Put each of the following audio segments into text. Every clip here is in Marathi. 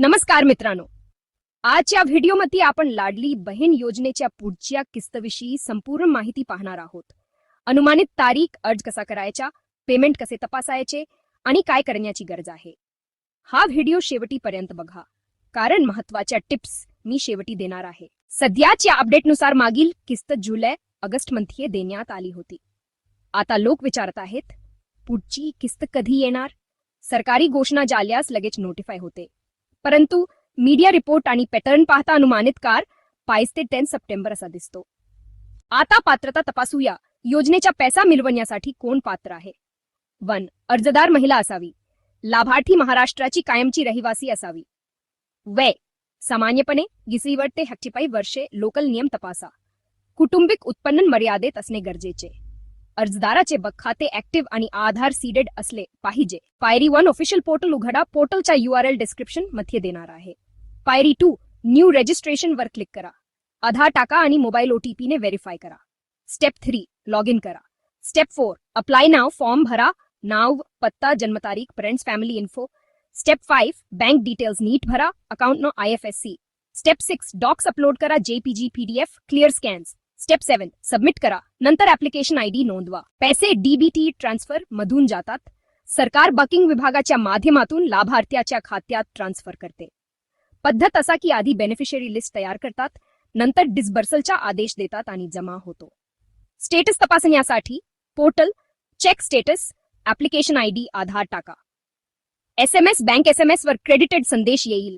नमस्कार मित्रांनो. आजच्या व्हिडिओमध्ये आपण लाडली बहीण योजनेच्या पुढच्या किस्तविषयी संपूर्ण माहिती पाहणार आहोत. अनुमानित तारीख अर्ज कसा करायचा पेमेंट कसे तपासायचे आणि काय करण्याची गरज आहे. हा व्हिडिओ शेवटीपर्यंत बघा. कारण महत्त्वाच्या टिप्स मी शेवटी देणार आहे. सध्याच्या अपडेटनुसार मागील किस्त जुलै ऑगस्टमध्ये देण्यात आली होती. आता लोक विचारत आहेत पुढची किस्त कधी येणार? सरकारी घोषणा झाल्यास लगेच नोटिफाय होते. परंतु मीडिया रिपोर्ट आणि पॅटर्न पाहता अनुमानित कार पाच ते टेन सप्टेंबर असा दिसतो. आता पात्रता तपासूया. योजनेचा पैसा मिळवण्यासाठी कोण पात्र आहे? वन. अर्जदार महिला असावी. लाभार्थी महाराष्ट्राची कायमची रहिवासी असावी. वय सामान्यपणे गिसरीवर ते हक्कीपाई वर्षे लोकल नियम तपासा. कुटुंबिक उत्पन्न मर्यादेत असणे गरजेचे. अर्जदाराचे बक खाते ऍक्टिव्ह आणि आधार सीडेड असले पाहिजे. पायरी वन ऑफिशियल पोर्टल उघडा. पोर्टलच्या यू आर एल डिस्क्रिप्शनमध्ये देणार आहे. पायरी टू न्यू रजिस्ट्रेशन वर क्लिक करा. आधार टाका आणि मोबाईल ओटीपी ने व्हेरीफाय करा. स्टेप थ्री लॉग इन करा. स्टेप फोर अप्लाय नाव फॉर्म भरा. नाव पत्ता जन्मतारीख friends family info step five bank details नीट भरा. Account no I F S C step six docs upload करा. JPG PDF clear scans step seven submit करा. नंतर ऍप्लिकेशन आयडी नोंदवा. पैसे डीबीटी ट्रान्सफर मधून जातात. सरकार बकिंग विभागाच्या माध्यमातून लाभार्थ्याच्या खात्यात ट्रान्सफर करते. पद्धत असा की आधी बेनिफिशरी लिस्ट तयार करतात नंतर डिस्बर्सलचा आदेश देतात आणि जमा होतो. स्टेटस तपासण्यासाठी portal check status application ID Aadhaar टाका. S M S bank S M S वर क्रेडिटेड संदेश येईल.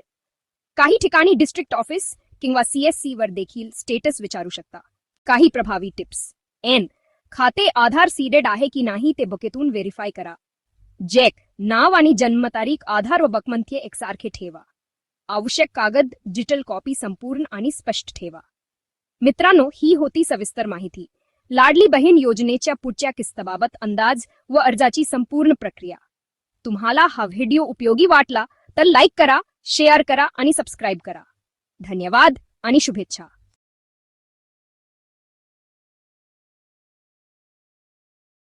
काही ठिकाणी डिस्ट्रिक्ट ऑफिस किंवा सीएससी वर देखील स्टेटस विचारू शकता. काही प्रभावी टिप्स. एन. खाते आधार सीडेड आहे की नाही ते बकेतून व्हेरीफाय करा. जॅक. नाव आणि जन्मतारीख आधार व बकमंथ्य एकसारखे ठेवा. आवश्यक कागद डिजिटल कॉपी संपूर्ण आणि स्पष्ट ठेवा. मित्रांनो ही होती सविस्तर माहिती. लाडली बहीण योजनेच्या पुढच्या किस्तबाबत अंदाज व अर्जाची संपूर्ण प्रक्रिया. तुम्हाला हा व्हिडिओ उपयोगी वाटला तर लाईक करा शेअर करा आणि सबस्क्राईब करा. धन्यवाद आणि शुभेच्छा.